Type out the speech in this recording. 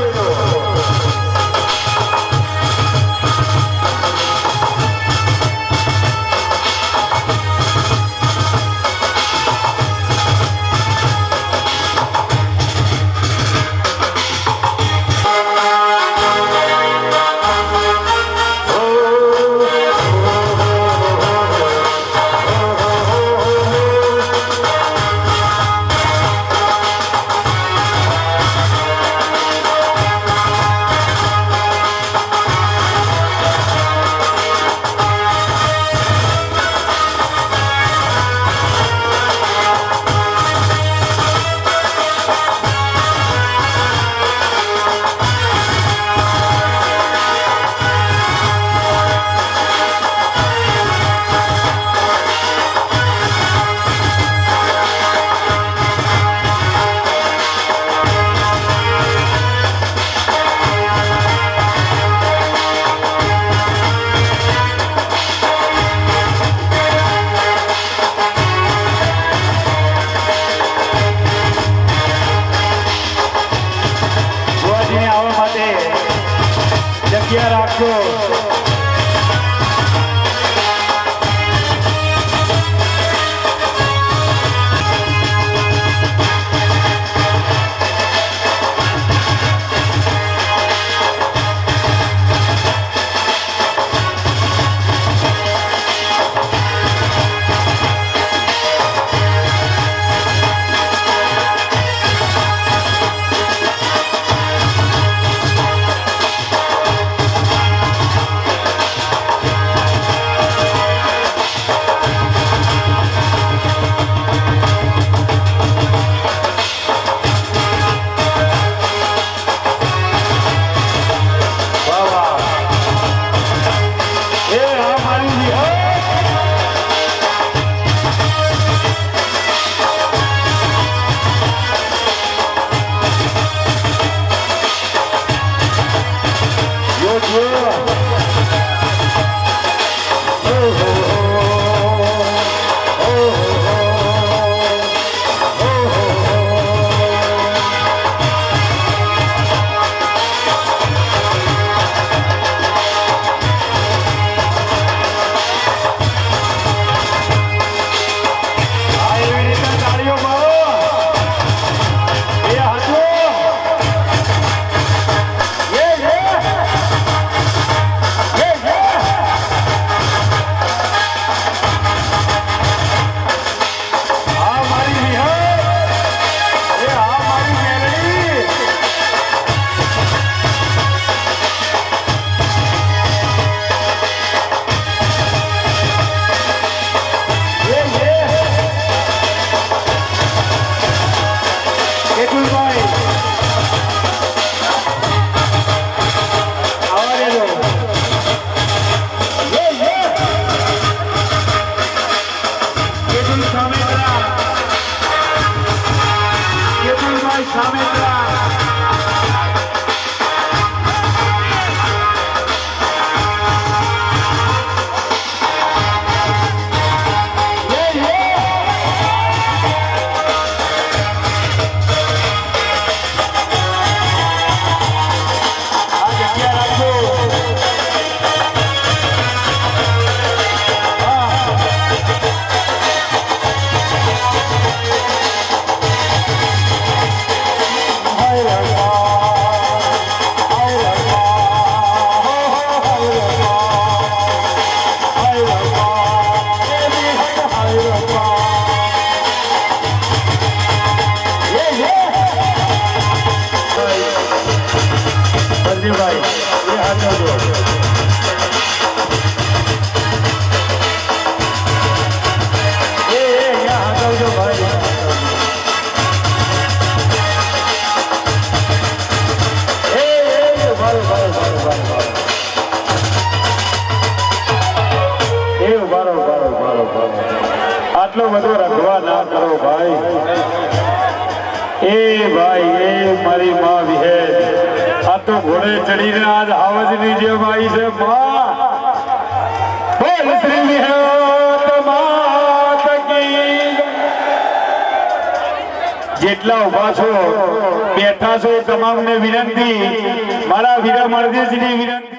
you. স্বামী સંજીવભાઈ એ હાથ જોડો એ અહીંયા ભાઈ આટલો બધો રખવા ના કરો ભાઈ. એ ભાઈ, એ મારી માં તો ઘોડે ચડીને આજ હાવજની જેમ આવી છે જેટલા ઊભા છો, બેઠા છો તમામને વિનંતી. મારા વીરા મરદેશની વિનંતી